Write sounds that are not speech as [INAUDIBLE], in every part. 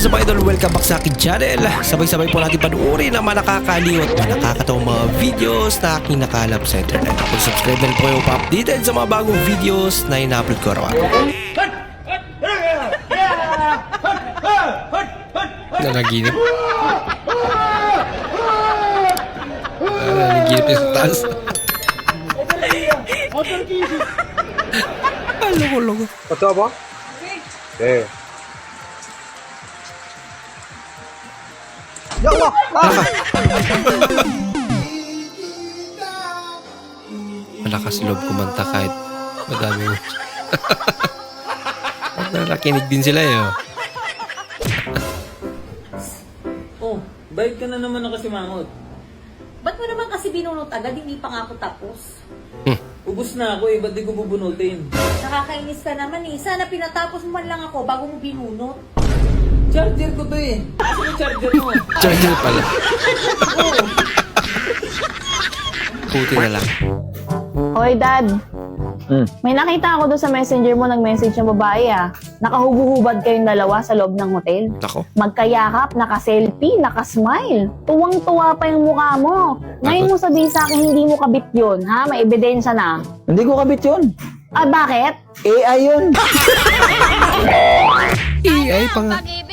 is up idol, welcome back sa akin channel Sabay-sabay po natin panuorin ang mga nakakaliw at mga nakakatawang mga videos na aking nakalap sa internet Kung subscribe na po kayo pa-updated sa mga bagong videos na ina-upload ko araw-araw Nanaginip ah, Nanaginip yung taas Ano ko lang? Patawa ba? Okay. Okay. 야, 와! Malakas loob kumanta kahit madami mo. [LAUGHS] Nalakinig din sila eh. oh. Oh, bayad ka na naman ng kasimangot. Ba't mo naman kasi binunot agad? Hindi pa nga ako tapos. Ubus na ako eh, ba't di ko bubunutin? Nakakainis ka naman eh. Sana pinatapos mo man lang ako bago mo binunot. Charger ko to eh. Kasi yung charger mo. Charger pala. Puti na lang. Hoy, Dad. May nakita ako doon sa messenger mo, nag-message ng babae ah. Nakahubuhubad kayong dalawa sa loob ng hotel. Nako. Magkayakap, naka-selfie, naka-smile. Tuwang-tuwa pa yung mukha mo. Ngayon mo sabihin sa akin, hindi mo kabit yun, ha? May ebidensya na. Hindi ko kabit yun. Ah, bakit? AI yun. AI pa nga. Pag-ibig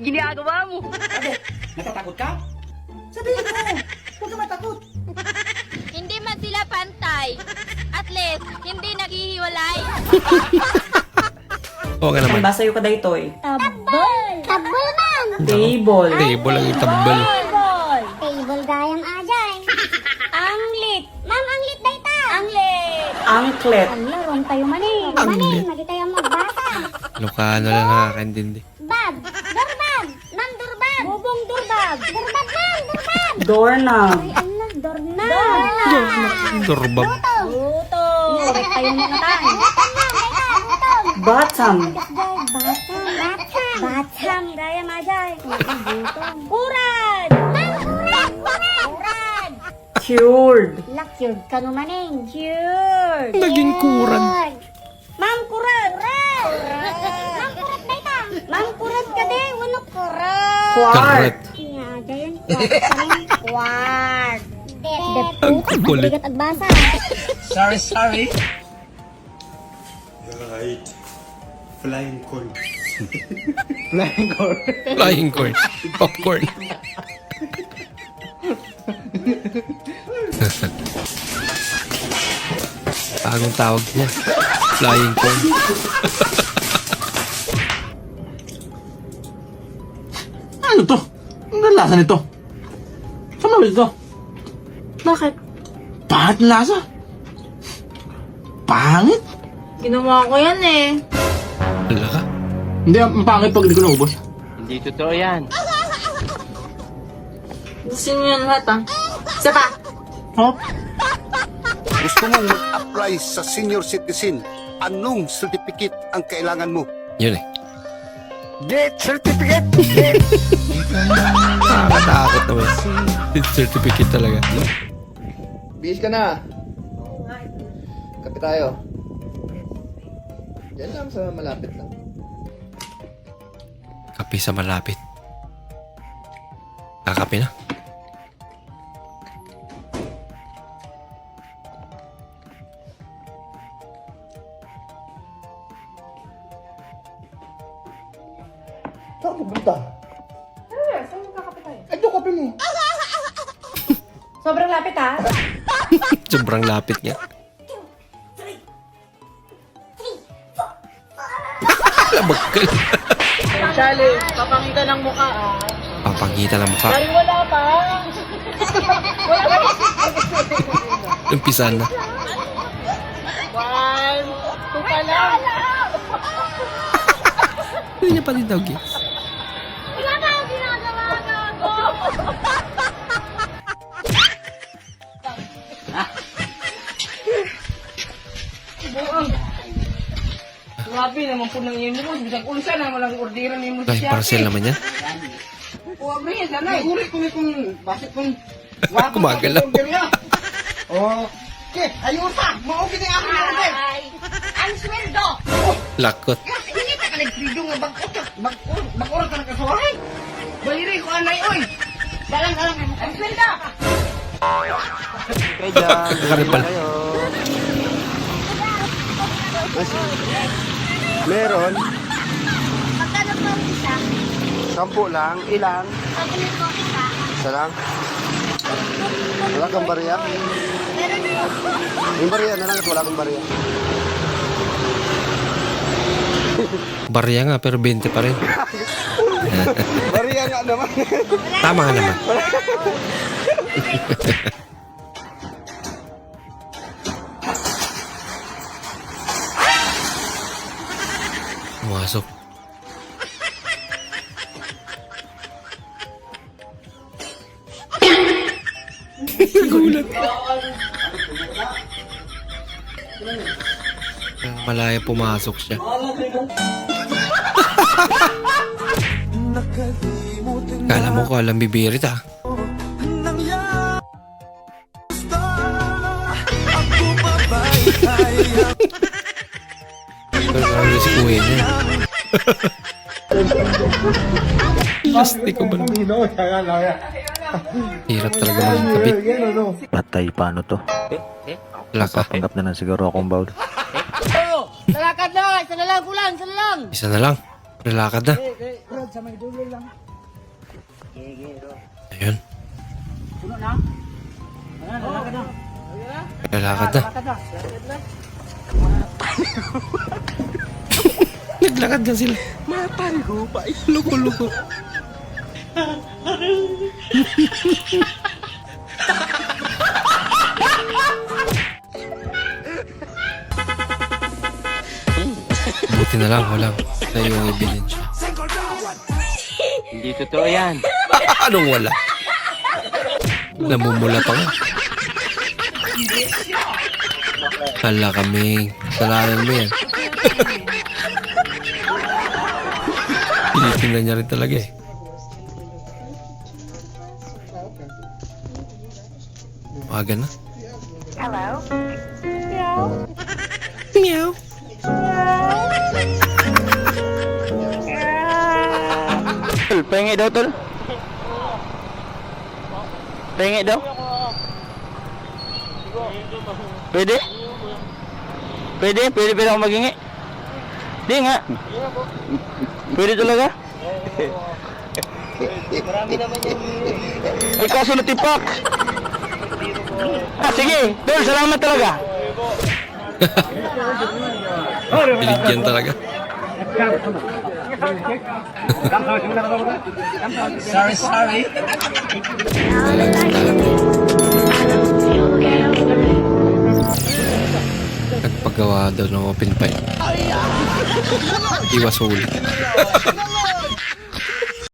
ginagawa mo. Bakit? Natatakot ka? Sabihin mo! Huwag ka matakot! Hindi man sila pantay. At least, hindi naghihiwalay. Oo nga naman. Basa yung kaday to eh. Tabol! Tabol man! Table. Table ang itambal. Table! Table gayang ajay. Anglit! Ma'am, anglit day ta! Anglit! Anklet. Ang larong tayo maning. Maning, magi tayo magbasa. Lokano lang nakakaintindi. Durbab! Durbab, ma'am! Durbab! Doorknob. Ay, ano? Dorna! Dorna! Dorbab. Luto! Correct tayo mga tayo. Bottom. Batam! Batam! Batam! Gaya majay. Kurad! Ma'am, kurad! Kurad! Kurad! Cured. Lakyod ka numaning. Cured! Naging kuran. Ma'am, kurad! Kurad! Ma'am, kurad ba ita? Ma'am, kurad ka din. Wano kurad? Quart. Quart. Ang kulit. Bigat agbasa. Sorry, sorry! Right. Flying corn. [LAUGHS] Flying core. Flying corn. Popcorn. Bagong tawag niya. Flying corn. Ano to? Ang lasa nito? Saan mo ito? Bakit? Pangit na lasa. Pangit? Ginawa ko yan eh. Wala ka. Hindi, ang pangit pag hindi ko naubos. Gusto niyo yan lahat ah. Isa pa. Oh? Gusto mong mag-apply sa senior citizen, anong certificate ang kailangan mo? Yun eh. Get certificate! Nakakatakot naman. With certificate talaga. Bihis ka na. Kape tayo. Diyan lang sa malapit lang. Kape sa malapit. Kakape na. Sobrang lapit ha? [LAUGHS] Sobrang lapit niya. Labagkal. Challenge, papakita ng mukha ah. Papangita ng mukha. Parang wala pa. Umpisan na. One, two pa lang. [LAUGHS] Hindi niya pa rin daw gets. Grabe naman po nang yun mo. Bisang unsa na walang orderan ni mo Dahil parcel naman yan. O, abri, sana. Uri ko ni kung bakit kung Gumagalaw. Oh, Ke, ayusa! Maugin ang aking order! Ang sweldo! Lakot. Hindi ka nagtrido nga mag-ur- mag-urot ka ng kasuhay! Baliri ko anay, oy! Dalang-dalang ang sweldo! Karipal. Meron, Magkano po ang isa? sampu lang, ilan? Pagkano po isa? Isa lang. Wala kang bariya? Meron po. Yung bariya na lang at wala kang bariya. Barya nga pero 20 pa rin. [LAUGHS] bariya nga naman. Tama nga naman. Pumasok. Gulat. Ang malaya pumasok siya. Kala mo ko alam bibirit ah. Si kuya niya? Plastic ko ba? Hirap talaga magkabit. Patay, paano to? Wala ka. Tanggap na lang siguro akong bawd. Lalakad na! Isa na lang, kulang! Isa na lang! Isa na lang. Lalakad na. Ayun. Lalakad na. Naglakad na [LAUGHS] sila. Matay ko pa. Luko-luko. Buti na lang, walang na yung ebidensya. Hindi totoo yan. [LAUGHS] Anong wala? Namumula pa nga. Hala kami. Kasalanan mo yan. [LAUGHS] Tinitingnan niya rin talaga eh. Waga na. Hello? Meow. Tol, pengi daw, tol. Pengi daw. Pwede? Pwede? Pwede pwede ako magingi? Di nga. Pwede talaga? Ay kaso natipak. Ah, sige. Tol, salamat talaga. [LAUGHS] Binigyan talaga. sorry, sorry. Nagpagawa daw ng open pipe. Iwas huli. [LAUGHS]